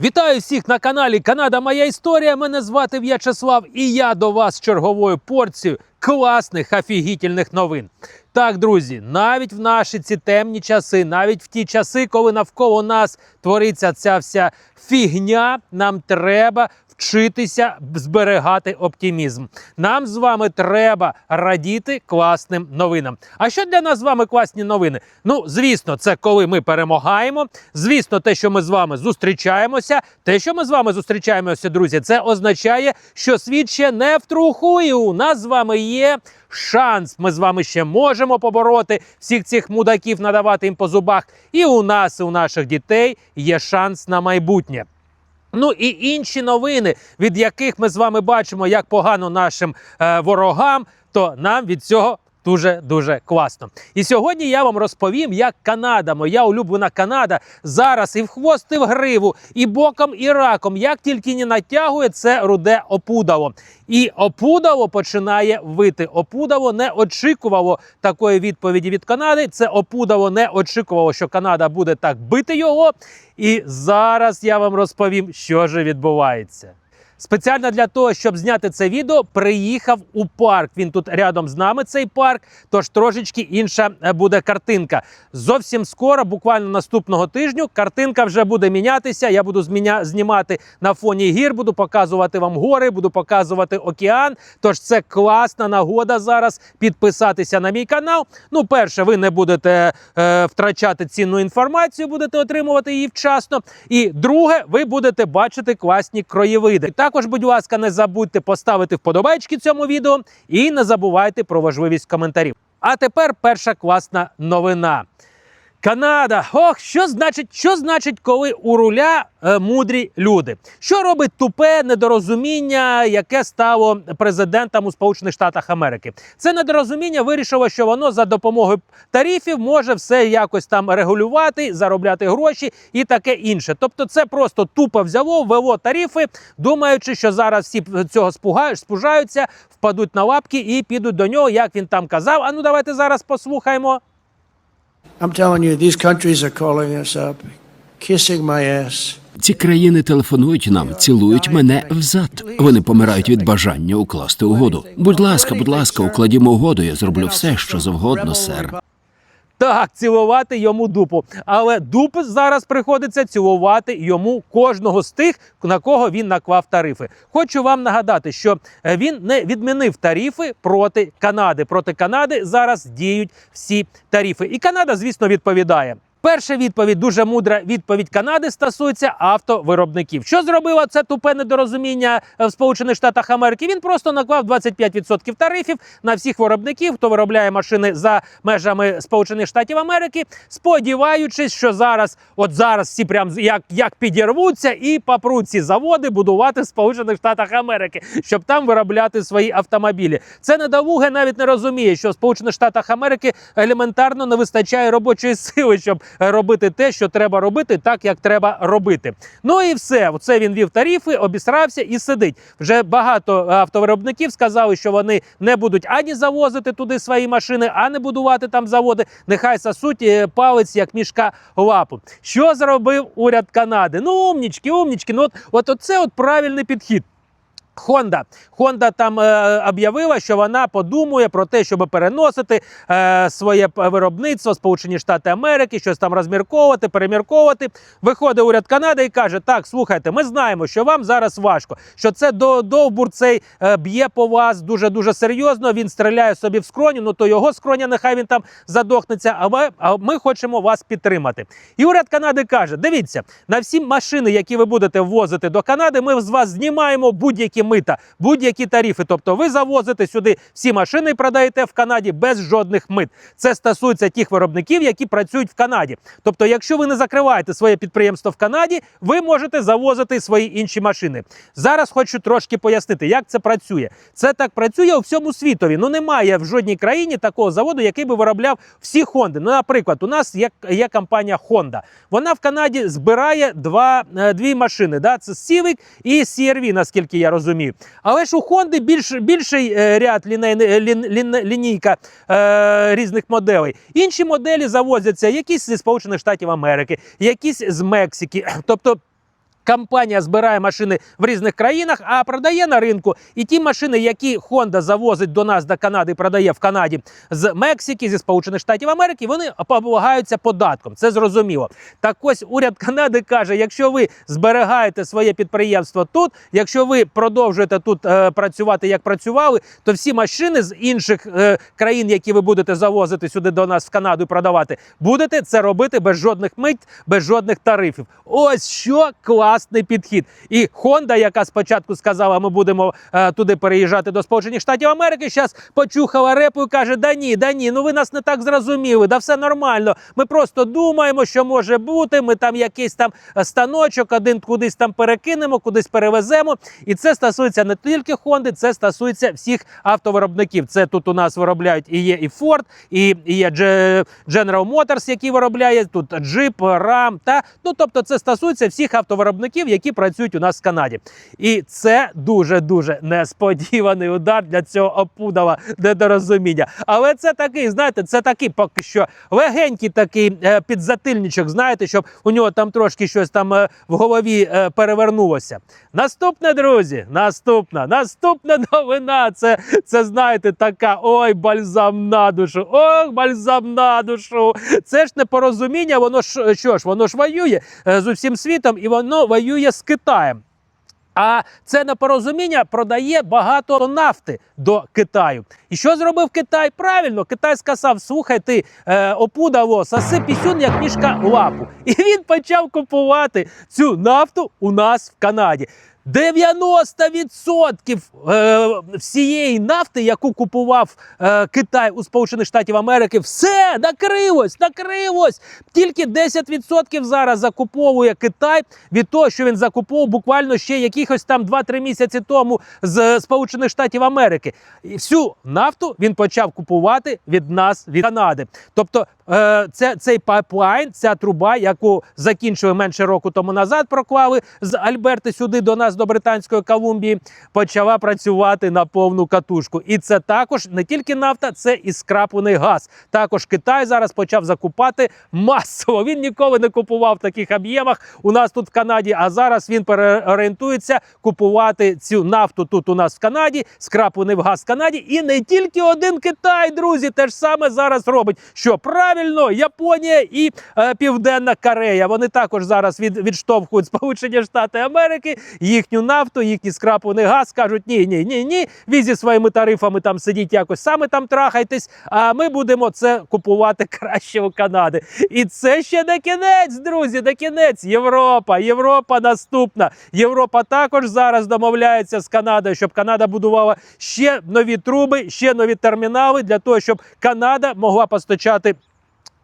Вітаю всіх на каналі Канада Моя Історія. Мене звати В'ячеслав, і я до вас з черговою порцією класних офігітельних новин. Так, друзі, навіть в наші ці темні часи, навіть в ті часи, коли навколо нас твориться ця вся фігня, нам треба вчитися зберігати оптимізм. Нам з вами треба радіти класним новинам. А що для нас з вами класні новини? Ну, звісно, це коли ми перемагаємо. Звісно, те, що ми з вами зустрічаємося. Те, що ми з вами зустрічаємося, друзі, це означає, що світ ще не втрухує. У нас з вами є шанс. Ми з вами ще можемо побороти всіх цих мудаків, надавати їм по зубах. І у нас, і у наших дітей є шанс на майбутнє. Ну і інші новини, від яких ми з вами бачимо, як погано нашим е, ворогам, то нам від цього. Дуже дуже класно. І сьогодні я вам розповім, як Канада, моя улюблена Канада, зараз і в хвост, і в гриву, і боком, і раком, як тільки не натягує це руде опудало. І опудало починає вити. Опудало не очікувало такої відповіді від Канади. Це опудало не очікувало, що Канада буде так бити його. І зараз я вам розповім, що ж відбувається. Спеціально для того, щоб зняти це відео, приїхав у парк. Він тут рядом з нами, цей парк. Тож трошечки інша е, буде картинка. Зовсім скоро, буквально наступного тижню, картинка вже буде мінятися. Я буду зміня... знімати на фоні гір, буду показувати вам гори, буду показувати океан. Тож це класна нагода зараз підписатися на мій канал. Ну, перше, ви не будете е, втрачати цінну інформацію, будете отримувати її вчасно. І друге, ви будете бачити класні краєвиди. Також, будь ласка, не забудьте поставити вподобайки цьому відео і не забувайте про важливість коментарів. А тепер перша класна новина. Канада, ох, що значить, що значить, коли у руля е, мудрі люди? Що робить тупе недорозуміння, яке стало президентом у Сполучених Штатах Америки? Це недорозуміння вирішило, що воно за допомогою тарифів може все якось там регулювати, заробляти гроші і таке інше. Тобто, це просто тупо взяло, ввело тарифи, думаючи, що зараз всі цього спугають, спужаються, впадуть на лапки і підуть до нього, як він там казав. А ну давайте зараз послухаємо. I'm telling you, these countries are calling us up, kissing my ass. Ці країни телефонують нам, цілують мене взад. Вони помирають від бажання укласти угоду. Будь ласка, будь ласка, укладімо угоду. Я зроблю все, що завгодно, сер. Так, цілувати йому дупу. Але дуп зараз приходиться цілувати йому кожного з тих, на кого він наклав тарифи. Хочу вам нагадати, що е, він не відмінив тарифи проти Канади. Проти Канади зараз діють всі тарифи. І Канада, звісно, відповідає. Перша відповідь дуже мудра відповідь Канади стосується автовиробників. Що зробило це тупе недорозуміння е, в Сполучених Штатах Америки? Він просто наклав 25% тарифів на всіх виробників, хто виробляє машини за межами Сполучених Штатів Америки, сподіваючись, що зараз, от зараз всі прям як, як підірвуться і попруть ці заводи будувати в Сполучених Штатах Америки, щоб там виробляти свої автомобілі. Це недолуге навіть не розуміє, що в Сполучених Штатах Америки елементарно не вистачає робочої сили, щоб робити те, що треба робити, так як треба робити. Ну і все. Це він вів тарифи, обісрався і сидить. Вже багато автовиробників сказали, що вони не будуть ані завозити туди свої машини, а не будувати там заводи. Нехай сосуть е, палець як мішка лапу. Що зробив уряд Канади? Ну, умнічки, умнічки. Ну, от, от оце от правильний підхід. Honda. Honda там е, об'явила, що вона подумує про те, щоб переносити е, своє виробництво Сполучені Штати Америки, щось там розмірковувати, перемірковувати. Виходить уряд Канади і каже: Так, слухайте, ми знаємо, що вам зараз важко, що це до довбур цей е, б'є по вас дуже дуже серйозно. Він стріляє собі в скроню, ну то його скроня, нехай він там задохнеться. А ми, а ми хочемо вас підтримати. І уряд Канади каже: дивіться, на всі машини, які ви будете ввозити до Канади, ми з вас знімаємо будь-які мита, будь-які тарифи. Тобто ви завозите сюди всі машини і продаєте в Канаді без жодних мит. Це стосується тих виробників, які працюють в Канаді. Тобто, якщо ви не закриваєте своє підприємство в Канаді, ви можете завозити свої інші машини. Зараз хочу трошки пояснити, як це працює. Це так працює у всьому світові. Ну немає в жодній країні такого заводу, який би виробляв всі Хонди. Ну, наприклад, у нас є, є компанія Honda. Вона в Канаді збирає два, е, дві машини. Да? Це Civic і CR-V, наскільки я розумію. Але ж у Хонди більш, більший е, ряд ліней, лін, лін, лінійка е, різних моделей. Інші моделі завозяться якісь зі Сполучених Штатів Америки, якісь з Мексики. Тобто компанія збирає машини в різних країнах, а продає на ринку. І ті машини, які Honda завозить до нас до Канади, продає в Канаді з Мексики, зі Сполучених Штатів Америки, вони облагаються податком. Це зрозуміло. Так ось уряд Канади каже: якщо ви зберігаєте своє підприємство тут, якщо ви продовжуєте тут е, працювати як працювали, то всі машини з інших е, країн, які ви будете завозити сюди до нас в Канаду і продавати, будете це робити без жодних мить, без жодних тарифів. Ось що класний підхід. І Honda, яка спочатку сказала, ми будемо е, туди переїжджати до Сполучених Штатів Америки, зараз почухала репу і каже: Да ні, да ні, ну ви нас не так зрозуміли, да все нормально. Ми просто думаємо, що може бути. Ми там якийсь там станочок, один кудись там перекинемо, кудись перевеземо. І це стосується не тільки Honda, це стосується всіх автовиробників. Це тут у нас виробляють і є і Ford, і, і є Ge- General Motors, який виробляє тут Jeep, Ram, та ну тобто це стосується всіх автовиробників, які працюють у нас в Канаді. І це дуже дуже несподіваний удар для цього опудала недорозуміння. Але це такий, знаєте, це такий поки що легенький такий е, підзатильничок, знаєте, щоб у нього там трошки щось там е, в голові е, перевернулося. Наступне, друзі, наступна, наступна новина. Це, це знаєте, така ой, бальзам на душу. Ох, бальзам на душу. Це ж непорозуміння, воно ж що ж, воно ж воює з усім світом і воно воює з Китаєм. А це непорозуміння продає багато нафти до Китаю. І що зробив Китай? Правильно, Китай сказав: слухай, ти е, опудаво, соси пісюн, як мішка лапу. І він почав купувати цю нафту у нас в Канаді. 90% е, всієї нафти, яку купував е, Китай у Сполучених Штатів Америки, все накрилось, накрилось. Тільки 10% зараз закуповує Китай від того, що він закуповував буквально ще якихось там 2-3 місяці тому з Сполучених Штатів Америки. І всю нафту він почав купувати від нас, від Канади. Тобто, е, це цей пайплайн, ця труба, яку закінчили менше року тому назад, проклали з Альберти сюди до нас, до Британської Колумбії, почала працювати на повну катушку. І це також не тільки нафта, це і скраплений газ. Також Китай зараз почав закупати масово. Він ніколи не купував в таких об'ємах у нас тут в Канаді. А зараз він переорієнтується купувати цю нафту тут у нас в Канаді, скраплений газ в Канаді. І не тільки один Китай, друзі, те ж саме зараз робить. Що правильно, Японія і е, Південна Корея. Вони також зараз від, відштовхують Сполучені Штати Америки, їхню нафту, їхній скраплений газ. кажуть, ні, ні, ні, ні. Ви зі своїми тарифами там сидіть якось саме там трахайтесь. А ми будемо це купувати краще у Канади. І це ще не кінець, друзі, не кінець. Європа, Європа наступна. Європа також зараз домовляється з Канадою, щоб Канада будувала ще нові труби, ще нові термінали для того, щоб Канада могла постачати.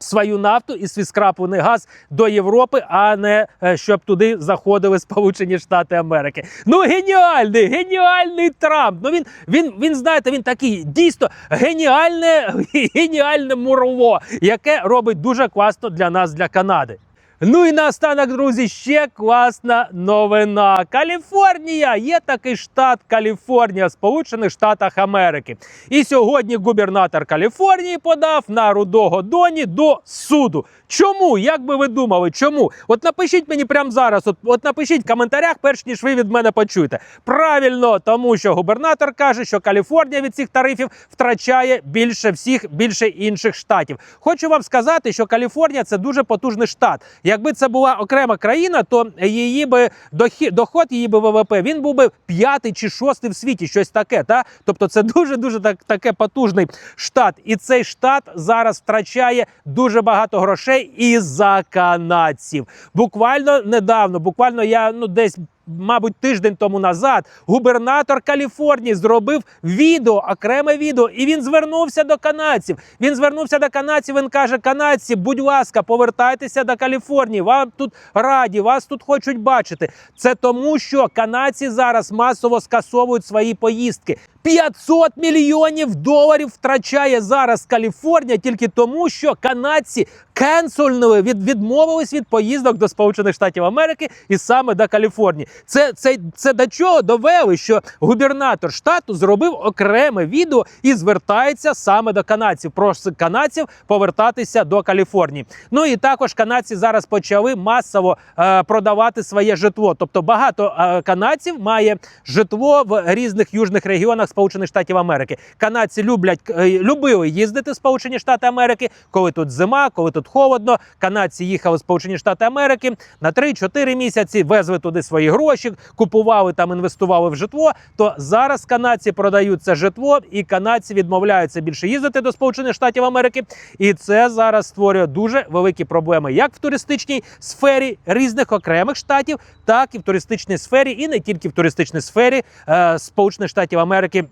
Свою нафту і свій скраплений газ до Європи, а не е, щоб туди заходили Сполучені Штати Америки. Ну геніальний, геніальний Трамп. Ну він він, він знаєте, він такий дійсно геніальне, геніальне мурло, яке робить дуже класно для нас, для Канади. Ну і наостанок, друзі, ще класна новина. Каліфорнія є такий штат Каліфорнія Сполучених Штатах Америки. І сьогодні губернатор Каліфорнії подав на рудого доні до суду. Чому? Як би ви думали, чому? От напишіть мені прямо зараз. От, от напишіть в коментарях, перш ніж ви від мене почуєте. Правильно, тому що губернатор каже, що Каліфорнія від цих тарифів втрачає більше всіх, більше інших штатів. Хочу вам сказати, що Каліфорнія це дуже потужний штат. Якби це була окрема країна, то її би дохід, доход її би ВВП він був би п'ятий чи шостий в світі, щось таке. Та тобто, це дуже дуже так, таке потужний штат. І цей штат зараз втрачає дуже багато грошей і за канадців. Буквально недавно, буквально я ну десь. Мабуть, тиждень тому назад губернатор Каліфорнії зробив відео, окреме відео, і він звернувся до канадців. Він звернувся до канадців. Він каже: Канадці, будь ласка, повертайтеся до Каліфорнії. Вам тут раді, вас тут хочуть бачити. Це тому, що канадці зараз масово скасовують свої поїздки. 500 мільйонів доларів втрачає зараз Каліфорнія тільки тому, що канадці кенсольнули, від, відмовились від поїздок до Сполучених Штатів Америки і саме до Каліфорнії. Це, це, це до чого довели, що губернатор штату зробив окреме відео і звертається саме до канадців. Просить канадців повертатися до Каліфорнії. Ну і також канадці зараз почали масово е, продавати своє житло. Тобто багато е, канадців має житло в різних южних регіонах Сполучених Штатів Америки. Канадці люблять е, любили їздити в Сполучені Штати Америки, коли тут зима, коли тут холодно. Канадці їхали в Сполучені Штати Америки на 3-4 місяці, везли туди свої гроші, купували там, інвестували в житло. То зараз канадці продають це житло, і канадці відмовляються більше їздити до Сполучених Штатів Америки. І це зараз створює дуже великі проблеми, як в туристичній сфері різних окремих штатів, так і в туристичній сфері, і не тільки в туристичній сфері е, Сполучених Штатів Америки.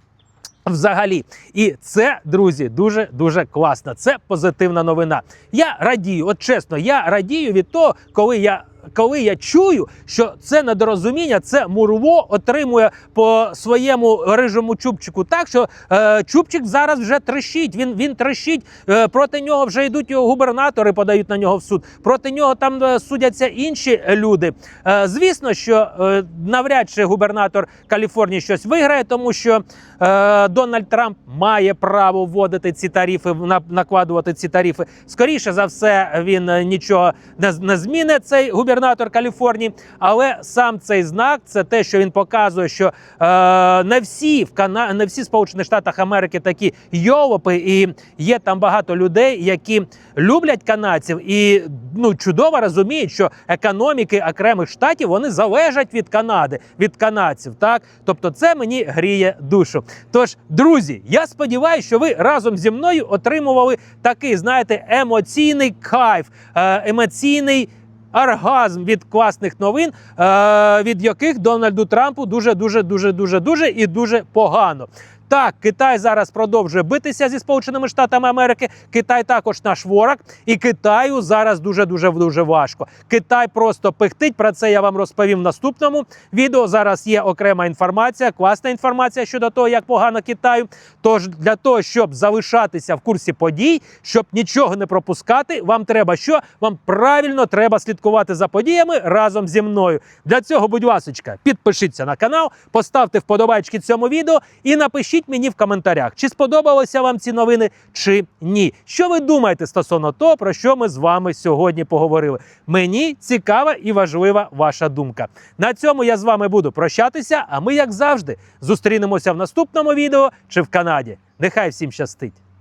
Взагалі, і це, друзі, дуже дуже класно. Це позитивна новина. Я радію, от чесно, я радію від того, коли я. Коли я чую, що це недорозуміння, це мурво отримує по своєму рижому чубчику так, що е, чубчик зараз вже трещить. Він він трещить. Е, проти нього вже йдуть його губернатори, подають на нього в суд. Проти нього там е, судяться інші люди. Е, звісно, що е, навряд чи губернатор Каліфорнії щось виграє, тому що е, Дональд Трамп має право вводити ці тарифи, на- накладувати ці тарифи. Скоріше за все, він е, нічого не, не змінить цей губернатор Каліфорнії. Але сам цей знак це те, що він показує, що е, не всі в Кана... не всі Сполучених Штатах Америки такі йолопи, і є там багато людей, які люблять канадців і ну чудово розуміють, що економіки окремих штатів вони залежать від Канади, від канадців. Так, тобто, це мені гріє душу. Тож, друзі, я сподіваюся, що ви разом зі мною отримували такий, знаєте, емоційний кайф, е, емоційний. Оргазм від класних новин, е, від яких Дональду Трампу дуже, дуже, дуже, дуже, дуже і дуже погано. Так, Китай зараз продовжує битися зі Сполученими Штатами Америки. Китай також наш ворог, і Китаю зараз дуже дуже дуже важко. Китай просто пихтить. Про це я вам розповім в наступному відео. Зараз є окрема інформація, класна інформація щодо того, як погано Китаю. Тож для того, щоб залишатися в курсі подій, щоб нічого не пропускати, вам треба що? Вам правильно треба слідкувати за подіями разом зі мною. Для цього, будь ласочка, підпишіться на канал, поставте вподобайки цьому відео і напишіть мені в коментарях, чи сподобалися вам ці новини, чи ні. Що ви думаєте стосовно того, про що ми з вами сьогодні поговорили? Мені цікава і важлива ваша думка. На цьому я з вами буду прощатися. А ми, як завжди, зустрінемося в наступному відео чи в Канаді. Нехай всім щастить!